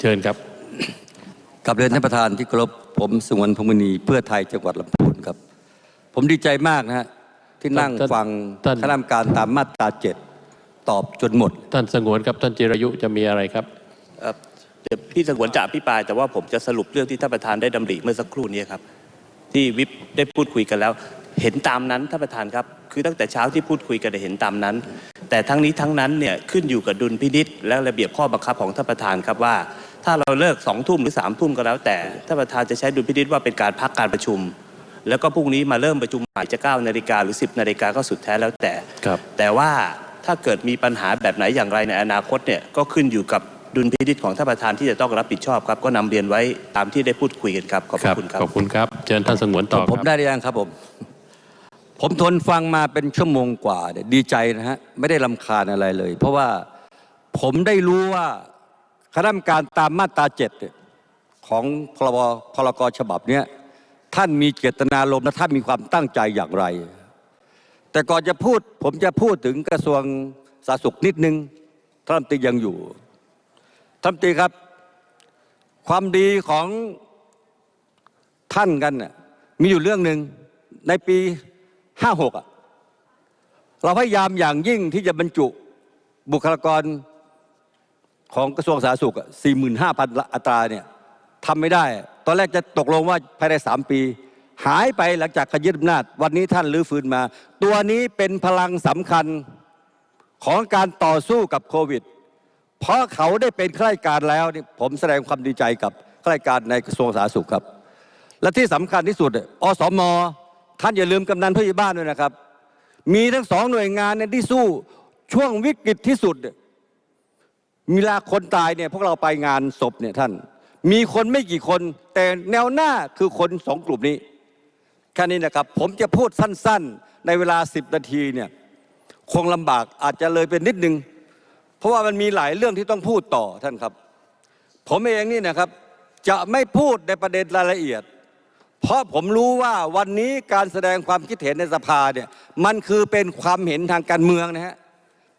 เชิญครับกับเรียนท่านประธานที่เคารพผมสงวนพงมณีเพื่อไทยจังหวัดลำพูนครับ ผมดีใจมากนะฮะที่นั่งท่านฟังท่านคณะกรรมการตามมาตราเจ็ดตอบจนหมด ท่านสงวนครับท่านจิรายุจะมีอะไรครับเอ่อเดี๋ยวพี่สงวนจะอภิปรายแต่ว่าผมจะสรุปเรื่องที่ท่านประธานได้ดำริเมื่อสักครู่นี้ครับ ที่วิปได้พูดคุยกันแล้ว เห็นตามนั้นท่านประธานครับ คือตั้งแต่เช้าที่พูดคุยกันเนี่ยเห็นตามนั้น แต่ทั้งนี้ทั้งนั้นเนี่ยขึ้นอยู่กับดุลพินิษและระเบียบข้อบังคับของท่านประธานครับว่า ถ้าเราเลิกสองทุ่มหรือสามทุ่มก็แล้วแต่ท่านประธานจะใช้ดุลพินิษว่าเป็นการพักการประชุม แล้วก็พรุ่งนี้มาเริ่มประชุมใหม่จะ9นาฬิกาหรือ 10นาฬิกาก็สุดแท้แล้วแต่ ครับแต่ว่าถ้าเกิดมีปัญหาแบบไหนอย่างไรในอนาคตเนี่ยก็ขึ้นอยู่กับดุลพินิจของท่านประธานที่จะต้องรับผิดชอบครับ ก็นำเรียนไว้ตามที่ได้พูดคุยกันครับขอบพระคุณครับ ขอบคุณครับ เชิญท่านสงวนต่อผมครับได้หรือยังครับผม ผมทนฟังมาเป็นชั่วโมงกว่าเนี่ยดีใจนะฮะ ไม่ได้ลำคาญอะไรเลย เพราะว่าผมได้รู้ว่า คณะกรรมการตามมาตราเจ็ดของพรบพรกฉบับเนี้ยท่านมีเจตนารมณ์และท่านมีความตั้งใจอย่างไร แต่ก่อนจะพูดผมจะพูดถึงกระทรวงสาธารณสุขนิดนึงท่านรัฐมนตรียังอยู่ท่านรัฐมนตรีครับ ความดีของท่านกันน่ะมีอยู่เรื่องหนึ่งในปี56อะเราพยายามอย่างยิ่งที่จะบรรจุบุคลากร ของกระทรวงสาธารณสุขอะ45,000 อัตราเนี่ยทำไม่ได้ ตอนแรกจะตกลงว่าภายใน 3 ปี หายไปหลังจากขยึดอำนาจ วันนี้ท่านรื้อฟื้นมา ตัวนี้เป็นพลังสำคัญของการต่อสู้กับโควิด เพราะเขาได้เป็นข้าราชการแล้วนี่ผมแสดงความดีใจกับข้าราชการในกระทรวงสาธารณสุขครับ และที่สำคัญที่สุดอสม ท่านอย่าลืมกำนันผู้ใหญ่บ้านด้วยนะครับ มีทั้งสองหน่วยงานเนี่ยที่สู้ช่วงวิกฤตที่สุด เนี่ยมีเวลาคนตายเนี่ยพวกเราไปงานศพเนี่ยท่าน มีคนไม่กี่คน แต่แนวหน้าคือคนสองกลุ่มนี้แค่นี้นะครับ ผมจะพูดสั้นๆ ในเวลา10นาทีเนี่ยคงลำบากอาจจะเลยเป็นนิดนึง เพราะว่ามันมีหลายเรื่องที่ต้องพูดต่อท่านครับ ผมเองนี่นะครับ จะไม่พูดในประเด็นรายละเอียด เพราะผมรู้ว่าวันนี้การแสดงความคิดเห็นในสภาเนี่ยมันคือเป็นความเห็นทางการเมืองนะฮะ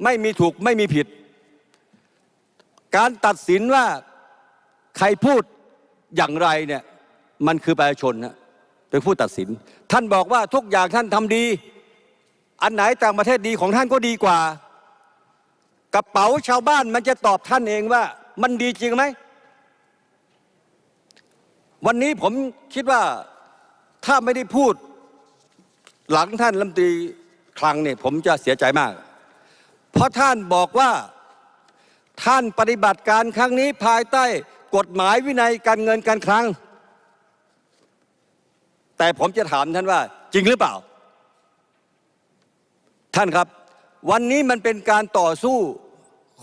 ไม่มีถูกไม่มีผิด การตัดสินว่าใครพูดอย่างไรเนี่ยมันคือประชาชนนะเป็นผู้ตัดสิน ท่านบอกว่าทุกอย่างท่านทำดี อันไหนต่างประเทศดีของท่านก็ดีกว่า กระเป๋าชาวบ้านมันจะตอบท่านเองว่า มันดีจริงไหมวันนี้ผมคิดว่าถ้าไม่ได้พูดหลังท่านรัฐมนตรีคลังเนี่ยผมจะเสียใจมาก เพราะท่านบอกว่า ท่านปฏิบัติการครั้งนี้ภายใต้กฎหมายวินัยการเงินการคลัง แต่ผมจะถามท่านว่า จริงหรือเปล่า ท่านครับ วันนี้มันเป็นการต่อสู้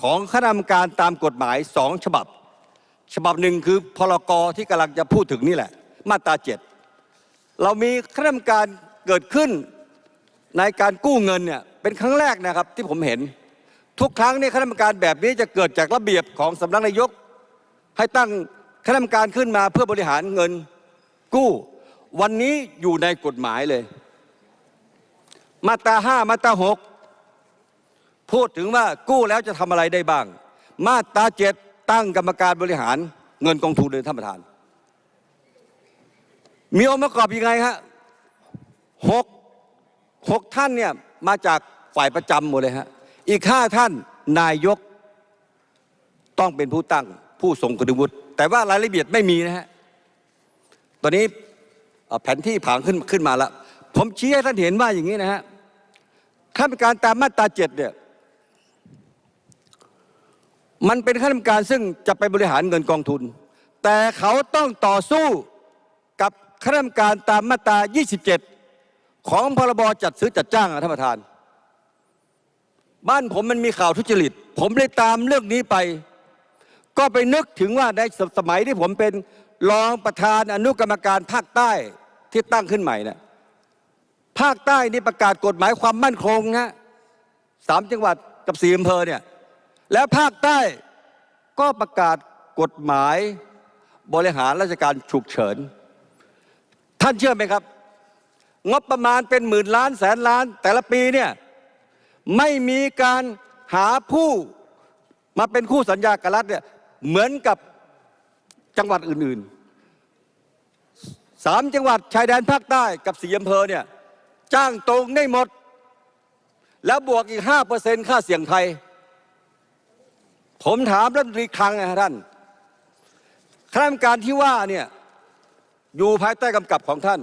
ของคณะกรรมการตามกฎหมายสองฉบับ ฉบับหนึ่งคือพรกที่กำลังจะพูดถึงนี่แหละ มาตราเจ็ดเรามีคณะกรรมการเกิดขึ้นในการกู้เงินเนี่ยเป็นครั้งแรกนะครับที่ผมเห็น ทุกครั้งเนี่ยคณะกรรมการแบบนี้จะเกิดจากระเบียบของสำนักนายก ให้ตั้งคณะกรรมการขึ้นมาเพื่อบริหารเงินกู้ วันนี้อยู่ในกฎหมายเลย มาตราห้ามาตราหกพูดถึงว่ากู้แล้วจะทำอะไรได้บ้าง มาตราเจ็ดตั้งกรรมการบริหารเงินกองทุนเลยท่านประธาน มีองค์ประกอบยังไงฮะหกหกท่านเนี่ยมาจากฝ่ายประจำหมดเลยฮะ อีกห้าท่านนายกต้องเป็นผู้ตั้งผู้ทรงคุณวุฒิแต่ว่ารายละเอียดไม่มีนะฮะตอนนี้เอ่อแผนที่ผังขึ้นขึ้นมาแล้ว ผมชี้ให้ท่านเห็นว่าอย่างนี้นะฮะข้าราชการตามมาตราเจ็ดเนี่ยมันเป็นข้าราชการซึ่งจะไปบริหารเงินกองทุน แต่เขาต้องต่อสู้กับข้าราชการตามมาตรา 27 ของพรบจัดซื้อจัดจ้างท่านประธาน บ้านผมมันมีข่าวทุจริต ผมเลยตามเรื่องนี้ไป ก็ไปนึกถึงว่าในสมัยที่ผมเป็นรองประธานอนุกรรมการภาคใต้ที่ตั้งขึ้นใหม่นะภาคใต้นี่ประกาศกฎหมายความมั่นคงนะสามจังหวัดกับสี่อำเภอเนี่ยแล้วภาคใต้ก็ประกาศกฎหมายบริหารราชการฉุกเฉิน ท่านเชื่อไหมครับ งบประมาณเป็นหมื่นล้านแสนล้าน แต่ละปีเนี่ย ไม่มีการหาผู้มาเป็นคู่สัญญากับรัฐเนี่ยเหมือนกับจังหวัดอื่นๆสามจังหวัดชายแดนภาคใต้กับสี่อำเภอเนี่ยจ้างตรงได้หมด แล้วบวกอีกห้าเปอร์เซ็นค่าเสี่ยงไทยผมถามรัฐมนตรีคลังนะท่านคณะกรรมการที่ว่าเนี่ยอยู่ภายใต้กำกับของท่าน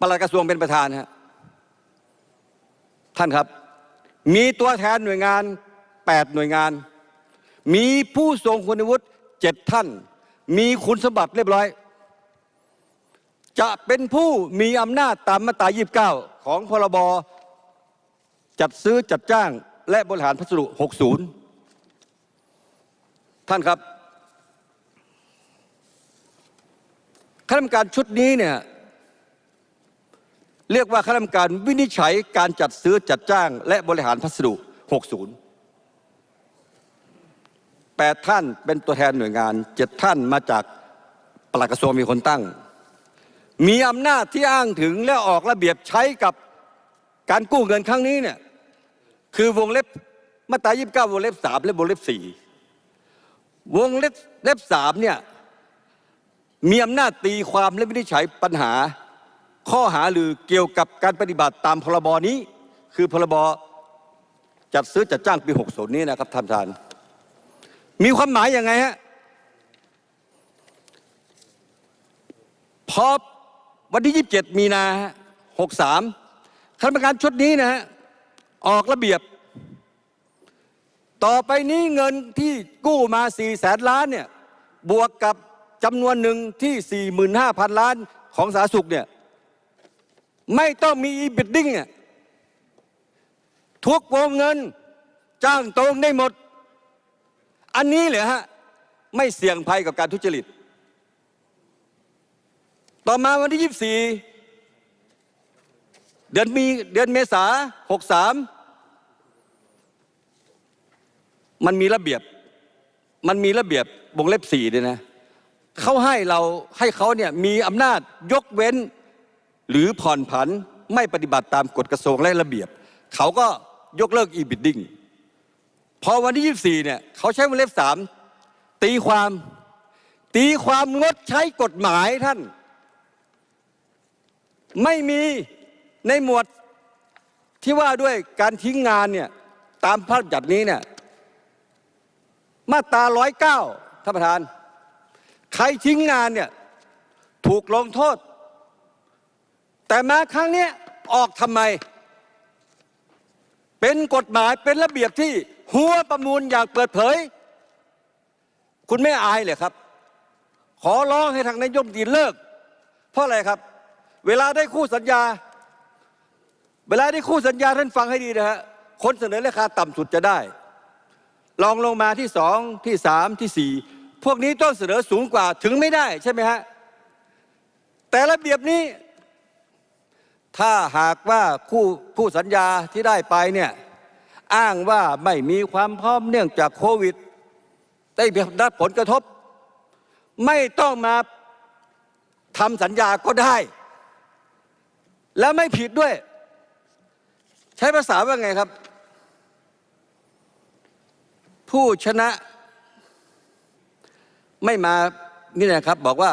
ปลัดกระทรวงเป็นประธานฮะ ท่านครับ มีตัวแทนหน่วยงาน 8 หน่วยงาน มีผู้ทรงคุณวุฒิเจ็ดท่าน มีคุณสมบัติเรียบร้อย จะเป็นผู้มีอำนาจตามมาตรา 29 ของพรบจัดซื้อจัดจ้างและบริหารพัสดุ 60 ท่านครับคณะกรรมการชุดนี้เนี่ย เรียกว่าคณะกรรมการวินิจฉัยการจัดซื้อจัดจ้าง และบริหารพัสดุ 60แปดท่านเป็นตัวแทนหน่วยงานเจ็ดท่านมาจากปลัดกระทรวงมีคนตั้ง มีอำนาจที่อ้างถึงและออกระเบียบใช้กับการกู้เงินครั้งนี้เนี่ยคือวงเล็บมาตรา29 วงเล็บ 3 และวงเล็บ 4 วงเล็บเล็บ3เนี่ยมีอำนาจตีความและวินิจฉัยปัญหา ข้อหาหรือเกี่ยวกับการปฏิบัติตามพรบนี้ คือพรบจัดซื้อจัดจ้างปี 60 นี้นะครับท่านประธาน มีความหมายยังไงฮะพอวันที่ 27 มีนาฮะ63คณะกรรมการชุดนี้นะฮะออกระเบียบ ต่อไปนี้เงินที่กู้มา 4 แสนล้านเนี่ยบวกกับจำนวนหนึ่งที่ 45,000 ล้านของสาธารณสุขเนี่ย ไม่ต้องมีอีบิดดิ้งเนี่ยทุกวงเงิน จ้างตรงได้หมด อันนี้เหรอฮะ ไม่เสี่ยงภัยกับการทุจริต ต่อมาวันที่ 24 เดือนมีเดือนเมษา63 มันมีระเบียบ มันมีระเบียบวงเล็บสี่ด้วยนะเขาให้เราให้เขาเนี่ยมีอำนาจยกเว้น หรือผ่อนผันไม่ปฏิบัติตามกฎกระทรวงและระเบียบ เขาก็ยกเลิกอีบิดดิ้งพอวันที่ 24 เนี่ย เขาใช้วงเล็บสามตีความตีความงดใช้กฎหมายท่าน ไม่มีในหมวดที่ว่าด้วยการทิ้งงานเนี่ย ตามพระราชบัญญัตินี้เนี่ย มาตรา109ท่านประธาน ใครทิ้งงานเนี่ย ถูกลงโทษ แต่มาครั้งนี้ออกทำไม เป็นกฎหมายเป็นระเบียบที่หัวประมูลอย่างเปิดเผย คุณไม่อายเลยครับ ขอร้องให้ทางนายกรัฐมนตรีเลิก เพราะอะไรครับ เวลาได้คู่สัญญา เวลาได้คู่สัญญาท่านฟังให้ดีนะฮะคนเสนอราคาต่ำสุดจะได้ลองลงมาที่สองที่สามที่สี่พวกนี้ต้องเสนอสูงกว่าถึงไม่ได้ใช่ไหมฮะแต่ระเบียบนี้ ถ้าหากว่าคู่คู่สัญญาที่ได้ไปเนี่ยอ้างว่าไม่มีความพร้อมเนื่องจากโควิด ได้รับผลกระทบ ไม่ต้องมาทำสัญญาก็ได้ แล้วไม่ผิดด้วย ใช้ภาษาว่าไงครับ ผู้ชนะ ไม่มานี่นะครับบอกว่า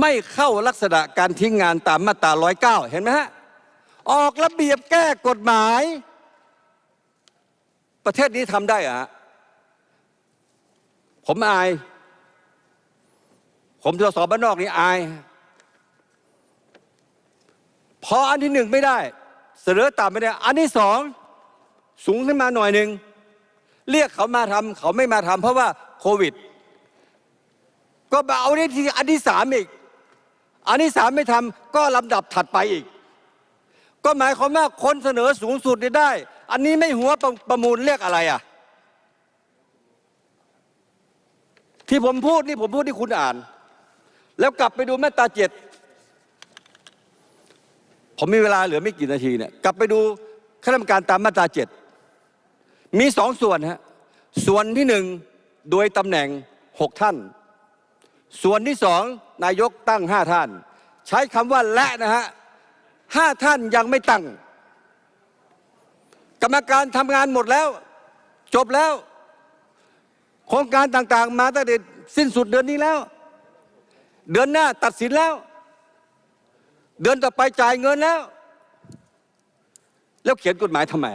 ไม่เข้าลักษณะการทิ้งงานตามมาตรา109 เห็นไหมฮะ ออกระเบียบแก้กฎหมาย ประเทศนี้ทำได้เหรอะผมอาย ผมทศบ้านนอกนี่อาย พออันที่หนึ่งไม่ได้ เสนอต่ำไม่ได้ อันที่สองสูงขึ้นมาหน่อยหนึ่ง เรียกเขามาทำเขาไม่มาทำเพราะว่าโควิด ก็มาเอาได้ที่อันที่สามอีก อันที่สามไม่ทำก็ลำดับถัดไปอีก ก็หมายความว่าคนเสนอสูงสุดเนี่ยได้ อันนี้ไม่หัวประประมูลเรียกอะไรอะ ที่ผมพูดนี่ผมพูดที่คุณอ่าน แล้วกลับไปดูมาตราเจ็ดผมมีเวลาเหลือไม่กี่นาทีเนี่ยกลับไปดูคณะกรรมการตามมาตราเจ็ดมีสองส่วนฮะส่วนที่หนึ่งโดยตำแหน่งหกท่าน ส่วนที่สองนายกตั้งห้าท่าน ใช้คำว่าและนะฮะ ห้าท่านยังไม่ตั้ง กรรมการทำงานหมดแล้ว จบแล้ว โครงการต่างๆ มาตั้งแต่สิ้นสุดเดือนนี้แล้ว เดือนหน้าตัดสินแล้ว เดือนต่อไปจ่ายเงินแล้ว แล้วเขียนกฎหมายทำไม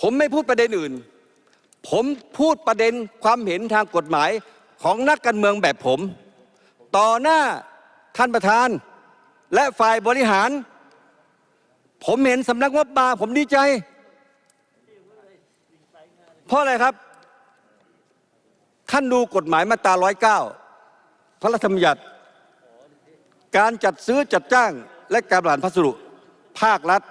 ผมไม่พูดประเด็นอื่น ผมพูดประเด็นความเห็นทางกฎหมายของนักการเมืองแบบผม ต่อหน้าท่านประธาน และฝ่ายบริหาร ผมเห็นสำนักงบมาผมดีใจ เพราะอะไรครับ ท่านดูกฎหมายมาตรา109 พระราชบัญญัติ การจัดซื้อจัดจ้าง และการบริหารพัสดุ ภาครัฐ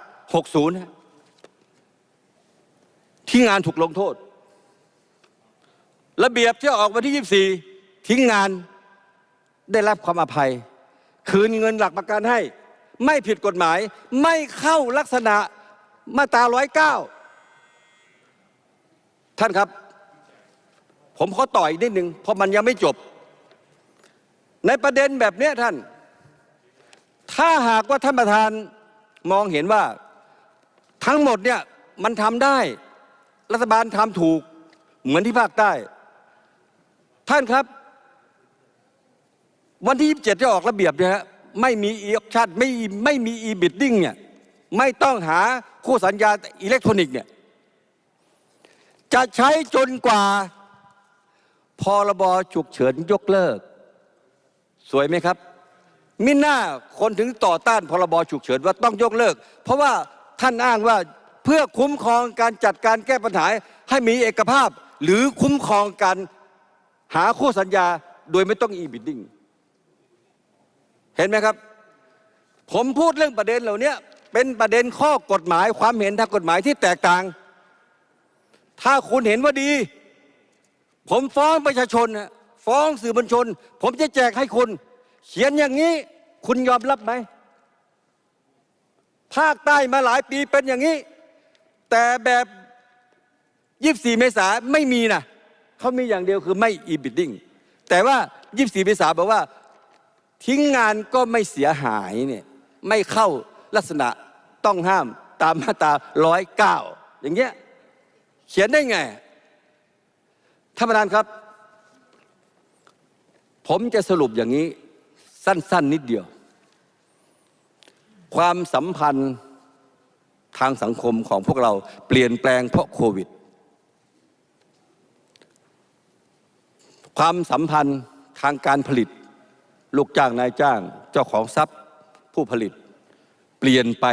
60 ที่งานถูกลงโทษ ระเบียบที่ออกวันที่ 24 ทิ้งงานได้รับความอภัย คืนเงินหลักประกันให้ ไม่ผิดกฎหมาย ไม่เข้าลักษณะมาตรา109ท่านครับ ผมขอต่ออีกนิดหนึ่งเพราะมันยังไม่จบ ในประเด็นแบบนี้ท่าน ถ้าหากว่าท่านประธานมองเห็นว่าทั้งหมดเนี่ยมันทำได้ รัฐบาลทำถูกเหมือนที่ภาคใต้ ท่านครับ วันที่ 27จะออกระเบียบเนี่ยฮะไม่มีอีออปชั่นไม่ไม่มีอีบิดดิ้งเนี่ยไม่ต้องหาคู่สัญญาอิเล็กทรอนิกส์เนี่ยจะใช้จนกว่าพรบฉุกเฉินยกเลิก สวยไหมครับ มิน่าคนถึงต่อต้านพรบฉุกเฉินว่าต้องยกเลิก เพราะว่าท่านอ้างว่าเพื่อคุ้มครองการจัดการแก้ปัญหาให้มีเอกภาพ หรือคุ้มครองการหาคู่สัญญาโดยไม่ต้องอีบิดดิ้ง เห็นไหมครับ ผมพูดเรื่องประเด็นเหล่านี้เป็นประเด็นข้อกฎหมายความเห็นทางกฎหมายที่แตกต่าง ถ้าคุณเห็นว่าดี ผมฟ้องประชาชน ฟ้องสื่อมวลชน ผมจะแจกให้คุณ เขียนอย่างนี้ คุณยอมรับไหมภาคใต้มาหลายปีเป็นอย่างนี้ แต่แบบ24เมษาไม่มีนะเขามีอย่างเดียวคือไม่อีบิดดิ้งแต่ว่า24เมษาบอกว่า ทิ้งงานก็ไม่เสียหายเนี่ยไม่เข้าลักษณะต้องห้ามตามมาตราร้อยเก้าอย่างเงี้ยเขียนได้ไงท่านประธานครับ ผมจะสรุปอย่างนี้สั้นๆนิดเดียว ความสัมพันธ์ทางสังคมของพวกเราเปลี่ยนแปลงเพราะโควิด ความสัมพันธ์ทางการผลิต ลูกจ้างนายจ้างเจ้าของทรัพย์ผู้ผลิต เปลี่ยนไป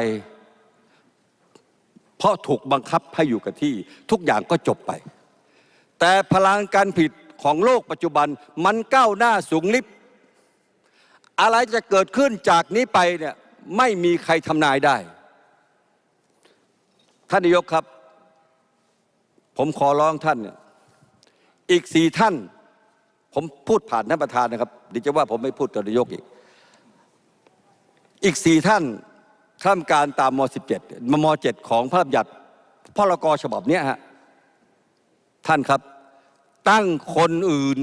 เพราะถูกบังคับให้อยู่กับที่ ทุกอย่างก็จบไป แต่พลังการผลิตของโลกปัจจุบันมันก้าวหน้าสูงลิบอะไรจะเกิดขึ้นจากนี้ไปเนี่ยไม่มีใครทำนายได้ ท่านนายกครับ ผมขอร้องท่านเนี่ยอีกสี่ท่าน ผมพูดผ่านท่านประธานนะครับเดียวจะว่าผมไม่พูดกับนายกอีก อีกสี่ท่านข้ามการตามม .17 ม .7 ของพระราชบัญญัติพรกฉบับนี้ฮะท่านครับ ตั้งคนอื่น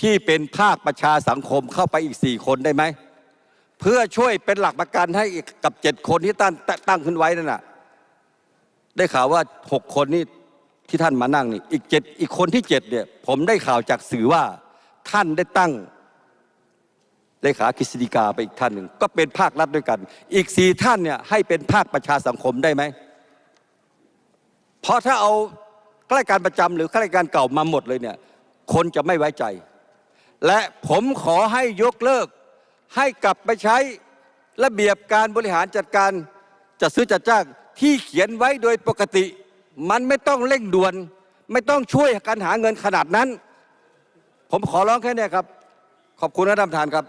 ที่เป็นภาคประชาสังคมเข้าไปอีกสี่คนได้ไหม เพื่อช่วยเป็นหลักประกันให้กับเจ็ดคนที่ตั้งตั้งขึ้นไว้นั่นน่ะ ได้ข่าวว่าหกคนนี่ที่ท่านมานั่งนี่ อีกเจ็ดอีกคนที่เจ็ดเนี่ย ผมได้ข่าวจากสื่อว่า ท่านได้ตั้งเลขากฤษฎีกาไปอีกท่านหนึ่งก็เป็นภาครัฐด้วยกัน อีกสี่ท่านเนี่ยให้เป็นภาคประชาสังคมได้ไหมเพราะถ้าเอาข้าราชการประจำหรือข้าราชการเก่ามาหมดเลยเนี่ยคนจะไม่ไว้ใจ และผมขอให้ยกเลิก ให้กลับไปใช้ระเบียบการบริหารจัดการจัดซื้อจัดจ้างที่เขียนไว้โดยปกติ มันไม่ต้องเร่งด่วน ไม่ต้องช่วยกันหาเงินขนาดนั้น ผมขอร้องแค่นี้ครับ ขอบคุณนะท่านประธานครับ